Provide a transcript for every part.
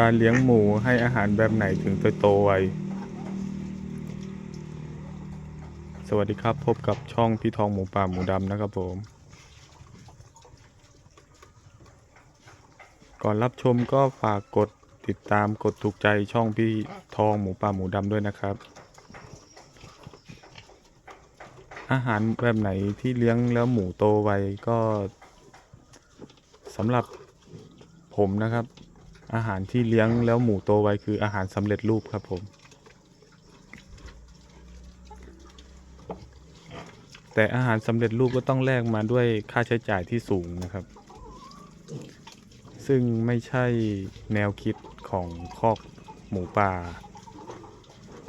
การเลี้ยงหมูให้อาหารแบบไหนถึงจะโตไว สวัสดีครับพบกับช่องพี่ทองหมูป่าหมูดำนะครับผม ก่อนรับชมก็ฝากกดติดตามกดถูกใจช่องพี่ทองหมูป่าหมูดำด้วยนะครับ อาหารแบบไหนที่เลี้ยงแล้วหมูโตไวก็สำหรับผมนะครับ อาหารที่เลี้ยงแล้วหมูโตไวคืออาหารสำเร็จรูปครับผม แต่อาหารสำเร็จรูปก็ต้องแลกมาด้วยค่าใช้จ่ายที่สูงนะครับ ซึ่งไม่ใช่แนวคิดของคอกหมูป่า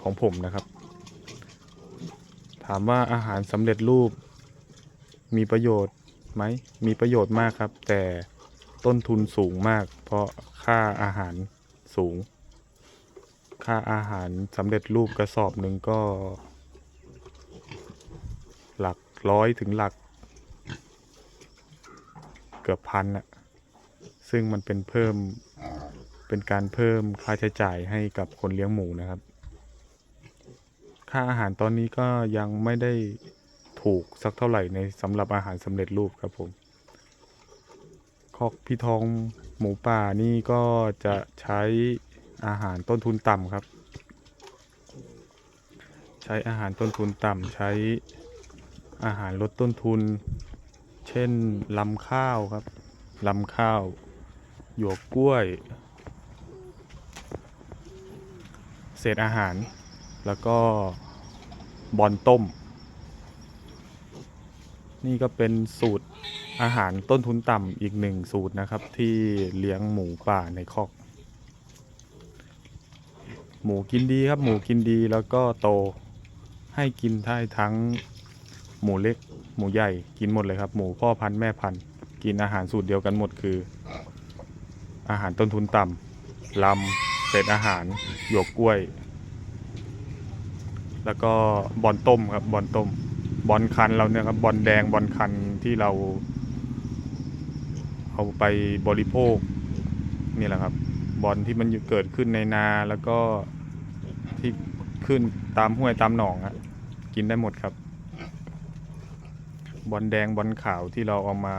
ของผมนะครับ ถามว่าอาหารสำเร็จรูปมีประโยชน์ไหม มีประโยชน์มากครับ แต่ต้นทุนสูงมากเพราะค่าอาหารสูง ค่าอาหารสำเร็จรูปกระสอบหนึ่งก็ หลักร้อยถึงหลัก เกือบพันอะซึ่งมันเป็นเพิ่มเป็นการเพิ่มค่าใช้จ่ายให้กับคนเลี้ยงหมูนะครับ ค่าอาหารตอนนี้ก็ยังไม่ได้ถูกสักเท่าไหร่ในสำหรับอาหารสำเร็จรูปครับผม คอกพี่ทองหมูป่านี่ก็จะใช้อาหารต้นทุนต่ำครับ ใช้อาหารต้นทุนต่ำใช้อาหารลดต้นทุน เช่นลำข้าวครับลำข้าว หยวกกล้วย เศษอาหาร แล้วก็บอลต้ม นี่ก็เป็นสูตร อาหารต้นทุนต่ำอีกหนึ่งสูตรนะครับ ที่เลี้ยงหมูป่าในคอก หมูกินดีครับ หมูกินดีแล้วก็โตให้กินได้ทั้งหมูเล็ก หมูใหญ่กินหมดเลยครับ หมูพ่อพันธุ์แม่พันธุ์กินอาหารสูตรเดียวกันหมดคือ อาหารต้นทุนต่ำลำเศษอาหารหยวกกล้วย แล้วก็บอลต้มครับบอลต้มบอลคันเราเนี่ยครับบอลแดงบอลคันที่เรา เอาไปบริโภคนี่แหละครับ บอลที่มันเกิดขึ้นในนาแล้วก็ที่ขึ้นตามห้วยตามหนองอะกินได้หมดครับ บอลแดงบอลขาวที่เราเอามา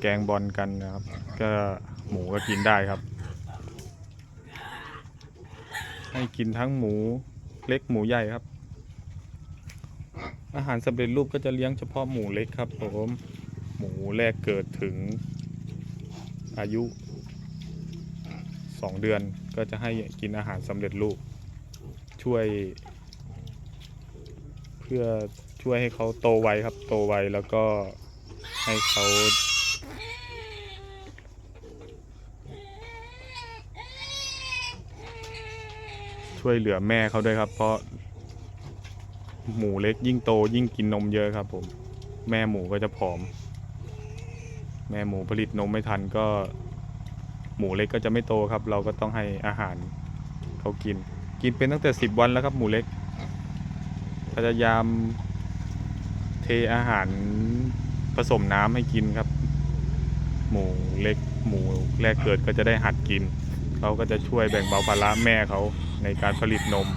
แกงบอลกันนะครับ ก็หมูก็กินได้ครับ ให้กินทั้งหมูเล็กหมูใหญ่ครับ อาหารสำเร็จรูปก็จะเลี้ยงเฉพาะหมูเล็กครับผม มูแรกเกิดถึงอายุ 2 เดือนก็จะให้กินอาหารสำเร็จรูป ช่วย เพื่อช่วยให้เขาโตไวครับโตไวแล้วก็ให้เขาช่วยเหลือแม่เขาด้วยครับ เพราะหมูเล็กยิ่งโตยิ่งกินนมเยอะครับผม แม่หมูก็จะผอม แม่หมูผลิตนมไม่ทันก็ หมูเล็กก็จะไม่โตครับ เราก็ต้องให้อาหารเขากิน กินเป็นตั้งแต่สิบวันแล้วครับหมูเล็กพยายามเทอาหารผสมน้ำให้กินครับ หมูเล็กหมูแรกเกิดก็จะได้หัดกินเขาก็จะช่วยแบ่งเบาภาระแม่เขาในการผลิตนม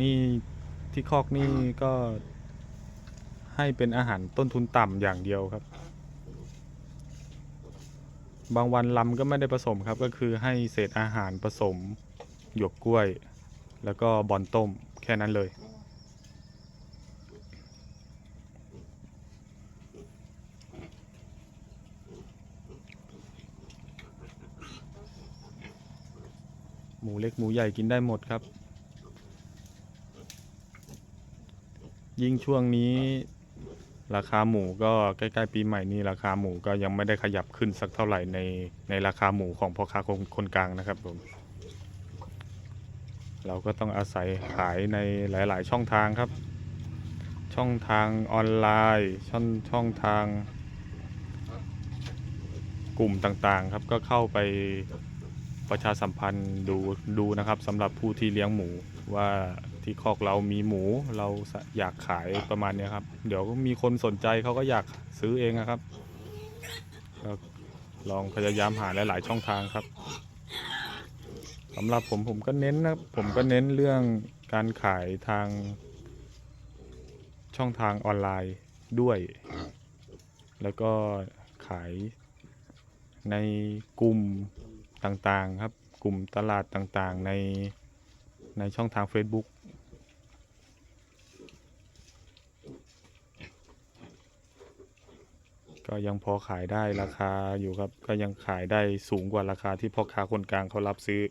นี่ที่คอกนี่ก็ ให้เป็นอาหารต้นทุนต่ำอย่างเดียวครับ บางวันลำก็ไม่ได้ผสมครับ ก็คือให้เศษอาหารผสม หยวกกล้วย แล้วก็บอลต้มแค่นั้นเลยหมูเล็กหมูใหญ่กินได้หมดครับ ยิ่งช่วงนี้ ราคาหมูก็ใกล้ๆปีใหม่นี้ราคาหมูก็ยังไม่ได้ขยับขึ้นสักเท่าไหร่ในในราคาหมูของพ่อค้าคนคนกลางนะครับผมเราก็ต้องอาศัยขายในหลาย ๆ ช่องทางครับ ช่องทางออนไลน์ช่องช่องทาง กลุ่มต่างๆครับก็เข้าไปประชาสัมพันธ์ดูดูนะครับสำหรับผู้ที่เลี้ยงหมูว่า ที่คอกเรามีหมูเราอยากขายประมาณเนี้ยครับ เดี๋ยวมีคนสนใจเขาก็อยากซื้อเองนะครับก็ลองพยายามหาหลาย ๆ ช่องทางครับสำหรับผมผมก็เน้นนะผมก็เน้นเรื่องการขายทาง ช่องทางออนไลน์ด้วย แล้วก็ขายในกลุ่มต่าง ๆ ครับ กลุ่มตลาดต่าง ๆ ในในช่องทาง Facebook ก็ยังพอขายได้ราคาอยู่ครับ ก็ยังขายได้สูงกว่าราคาที่พ่อค้าคนกลางเขารับซื้อ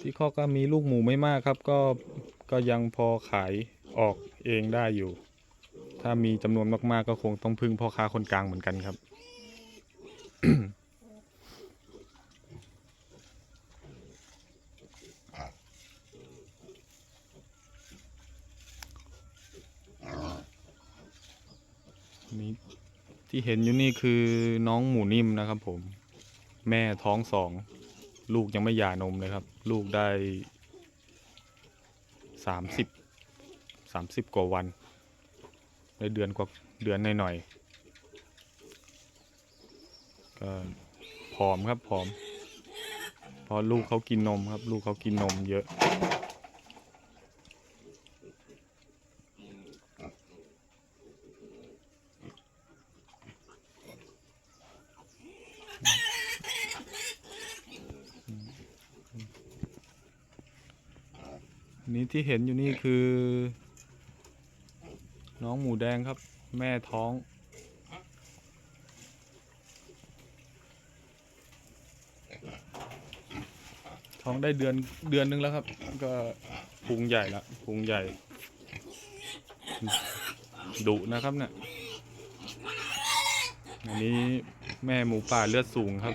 ที่ข้อก็มีลูกหมูไม่มากครับ ก็ก็ยังพอขายออกเองได้อยู่ ถ้ามีจำนวนมากๆ ก็คงต้องพึ่งพ่อค้าคนกลางเหมือนกันครับ นี่ ที่เห็นอยู่นี่คือน้องหมูนิ่มนะครับผม แม่ท้องสอง ลูกยังไม่หย่านมเลยครับ ลูกได้สามสิบสามสิบกว่าวันได้เดือนกว่าเดือนหน่อยๆก็ผอมครับผอมเพราะลูกเขากินนมครับ ลูกเขากินนมเยอะ นี่ที่เห็นอยู่นี่คือ น้องหมูแดงครับ แม่ท้อง ท้องได้เดือนเดือนนึงแล้วครับ ก็พุงใหญ่ละพุงใหญ่ดุนะครับเนี่ยอันนี้แม่หมูป่าเลือดสูงครับ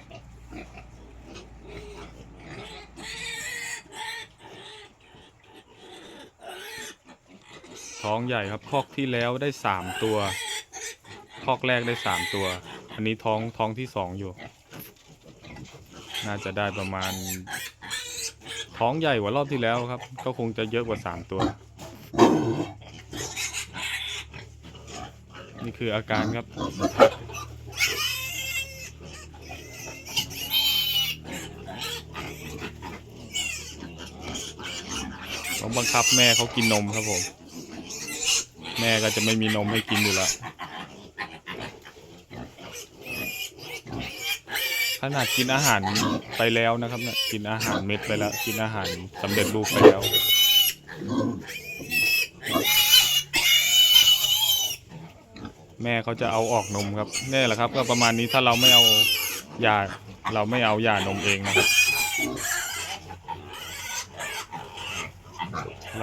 ท้องใหญ่ครับ คอกที่แล้วได้สามตัว คอกแรกได้สามตัว อันนี้ท้องท้องที่สองอยู่ น่าจะได้ประมาณ ท้องใหญ่กว่ารอบที่แล้วครับ ก็คงจะเยอะกว่าสามตัว นี่คืออาการครับต้องบังคับแม่เขากินนมครับผม ม่ก็จะไม่มีนมให้กินอยู่ล้วขนาดกินอาหารไปแล้วนะครับเนี่ยกินอาหารเม็ดไปแล้ว กินอาหารสำเร็จรูปไปแล้วแม่เขาจะเอาออกนมครับนี่แหละครับ ก็ประมาณนี้ถ้าเราไม่เอายาเราไม่เอายานมเองนะครับ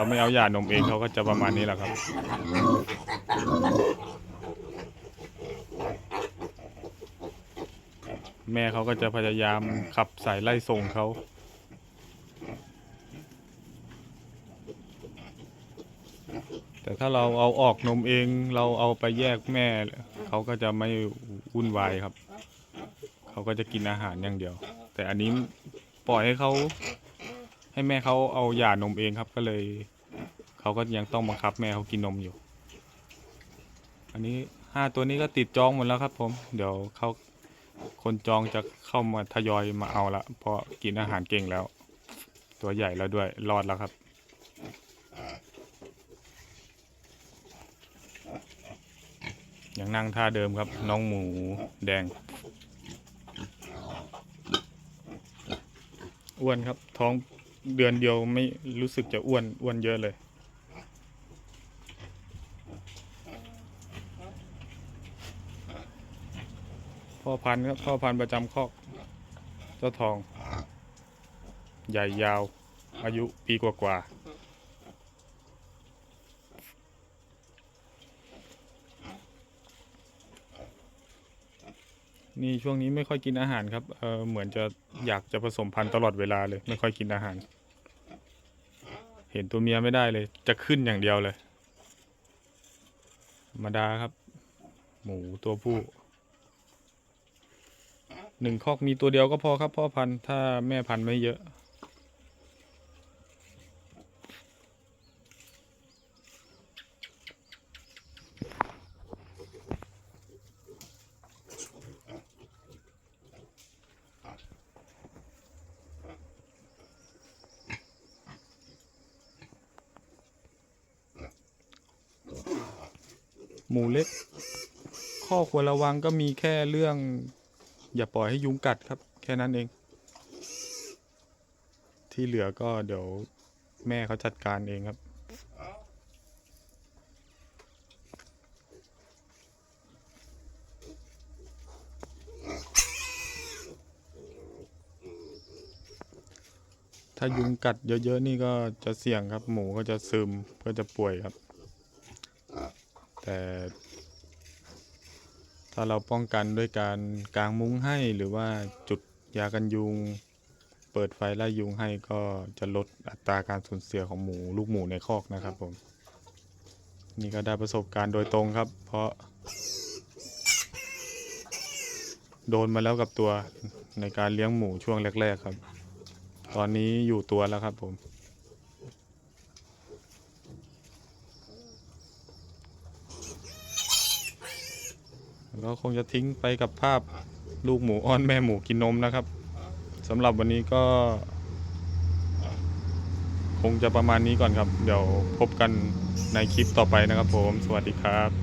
เราไม่เอายานมเองเขาก็จะประมาณนี้แหละครับ แม่เขาก็จะพยายามขับสายไล่ส่งเขาแต่ถ้าเราเอาออกนมเองเราเอาไปแยกแม่ เขาก็จะไม่วุ่นวายครับ เขาก็จะกินอาหารอย่างเดียว แต่อันนี้ปล่อยให้เขา ให้แม่เขาเอาหย่านมเองครับก็เลยเขาก็ยังต้องบังคับแม่เขากินนมอยู่ อันนี้ห้าตัวนี้ก็ติดจองหมดแล้วครับ ผม เดี๋ยวเขาคนจองจะเข้ามาทยอยมาเอาละเพราะกินอาหารเก่งแล้ว ตัวใหญ่แล้วด้วยรอดแล้วครับยังนั่งท่าเดิมครับ น้องหมูแดงอ้วนครับท้อง เดือนเดียวไม่รู้สึกจะอ้วนอ้วนเยอะเลย พ่อพันธุ์ครับพ่อพันธุ์ประจำคอก เจ้าทอง ใหญ่ยาว อายุปีกว่าๆ นี่ช่วงนี้ไม่ค่อยกินอาหารครับเออเหมือนจะอยากจะผสมพันธุ์ตลอดเวลาเลย ไม่ค่อยกินอาหาร เห็นตัวเมียไม่ได้เลย จะขึ้นอย่างเดียวเลยธรรมดาครับ หมูตัวผู้หนึ่งคอกมีตัวเดียวก็พอครับพ่อพันธุ์ถ้าแม่พันธุ์ไม่เยอะ หมูเล็ก ข้อควรระวังก็มีแค่เรื่อง อย่าปล่อยให้ยุงกัดครับ แค่นั้นเอง ที่เหลือก็เดี๋ยวแม่เขาจัดการเองครับ ถ้ายุงกัดเยอะๆนี่ก็จะเสี่ยงครับ หมูก็จะซึมก็จะป่วยครับ แต่ถ้าเราป้องกันด้วยการกางมุ้งให้หรือว่าจุดยากันยุง เปิดไฟไล่ยุงให้ก็จะลดอัตราการสูญเสียของหมูลูกหมูในคอกนะครับผม นี่ก็ได้ประสบการณ์โดยตรงครับ เพราะ โดนมาแล้วกับตัวในการเลี้ยงหมูช่วงแรก ๆ ครับ ตอนนี้อยู่ตัวแล้วครับผม ก็คงจะทิ้งไปกับภาพลูกหมูอ้อนแม่หมูกินนมนะครับสำหรับวันนี้ก็ คงจะประมาณนี้ก่อนครับ เดี๋ยวพบกันในคลิปต่อไปนะครับผม สวัสดีครับ